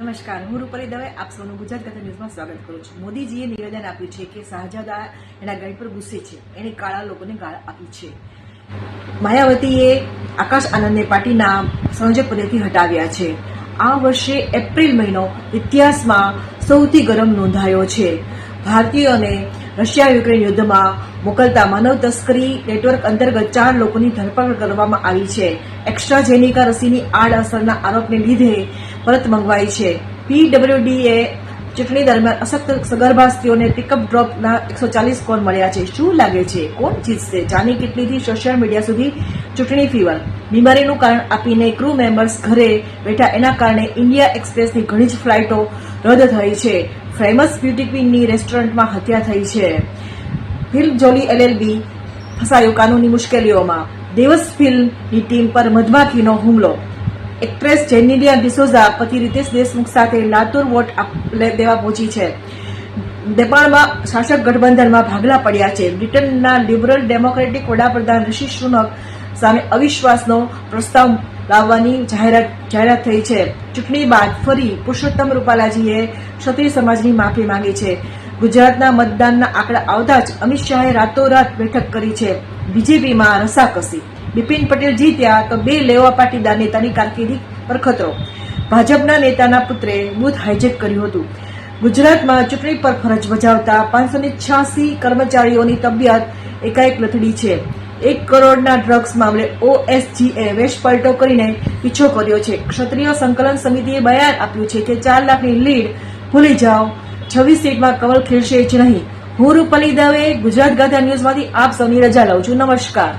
નમસ્કાર, હું રૂપરી દવે, આપ સૌનું ગુજરાત કથા ન્યૂઝમાં સ્વાગત કરું છું. મોદીજીએ નિવેદન આપ્યું છે કે શાહજાદા એના ગાઈડ પર ગુસ્સે છે. એને કાળા લોકોને ગાળ આપી છે. માયાવતીએ આકાશ આનંદને પાર્ટીના સંયોજક પદેથી હટાવ્યા છે. આ વર્ષે એપ્રિલ મહિનો ઇતિહાસમાં સૌથી ગરમ નોંધાયો છે. ભારતીયોને રશિયા યુક્રેન યુદ્ધમાં મોકલતા માનવ તસ્કરી નેટવર્ક અંતર્ગત ચાર લોકોની ધરપકડ કરવામાં આવી છે. એક્સ્ટ્રાજેનિકા રસીની આડઅસરના આરોપને લીધે પરત મંગવાઈ છે. પીડબ્લ્યુડીએ ચૂંટણી દરમિયાન અશક્ત સગર્ભા સ્ત્રીઓને પિકઅપ ડ્રોપના એકસો ચાલીસ કોલ મળ્યા છે? શું લાગે છે? કોણ જીતશે? જાની કેટલીથી સોશિયલ મીડિયા સુધી ચૂંટણી ફીવર? બીમારીનું કારણ આપીને ક્રૂ મેમ્બર્સ ઘરે બેઠા એના કારણે ઇન્ડિયા એક્સપ્રેસની ઘણી જ ફ્લાઇટો રદ થઈ છે. ફેમસ બ્યુટી ક્વીનની રેસ્ટોરન્ટમાં હત્યા થઈ છે. ફિલ્મ જોલી એલએલબી ફસાયું કાનૂની મુશ્કેલીઓમાં. દેવસ ફિલ્મની ટીમ પર મધમાખીનો હુમલો. એક્ટ્રેસ જેનિલિયા ડિસોઝા પતિ રીતેશ દેશમુખ સાથે લાતુર વોટ દેવા પહોંચી છે. નેપાળમાં શાસક ગઠબંધનમાં ભાગલા પડ્યા છે. બ્રિટનના લિબરલ ડેમોક્રેટિક વડાપ્રધાન ઋષિ સુનક સામે અવિશ્વાસનો પ્રસ્તાવ લાવવાની જાહેરાત જાહેરાત થઈ છે. ચૂંટણી બાદ ફરી પુરુષોત્તમ રૂપાલાજીએ ક્ષત્રિય સમાજની માફી માંગી છે. ગુજરાતના મતદાનના આંકડા આવતા જ અમિત શાહે રાતોરાત બેઠક કરી છે. બીજેપીમાં રસાકસી બિપિન પટેલ જીત્યા તો બે લેવા પાટીદાર નેતાની કારકિર્દી પર ખતરો. ભાજપના નેતાના પુત્રે બુથ હાઇજેક કર્યું હતું. ગુજરાતમાં ચૂંટણી પર ફરજ બજાવતા પાંચસો છ્યાસી કર્મચારીઓની તબિયત એકાએક લથડી છે. એક કરોડના ડ્રગ્સ મામલે ઓએસજીએ વેશપલટો કરીને પીછો કર્યો છે. ક્ષત્રિય સંકલન સમિતિએ બયાન આપ્યું છે કે ચાર લાખની લીડ ભૂલી જાઓ. છવ્વીસ સીટમાં કમલ ખીલશે જ નહીં. હું રૂપલી દવે, ગુજરાત ગાંધા ન્યૂઝમાંથી આપ સૌની રજા લઉં છું. નમસ્કાર.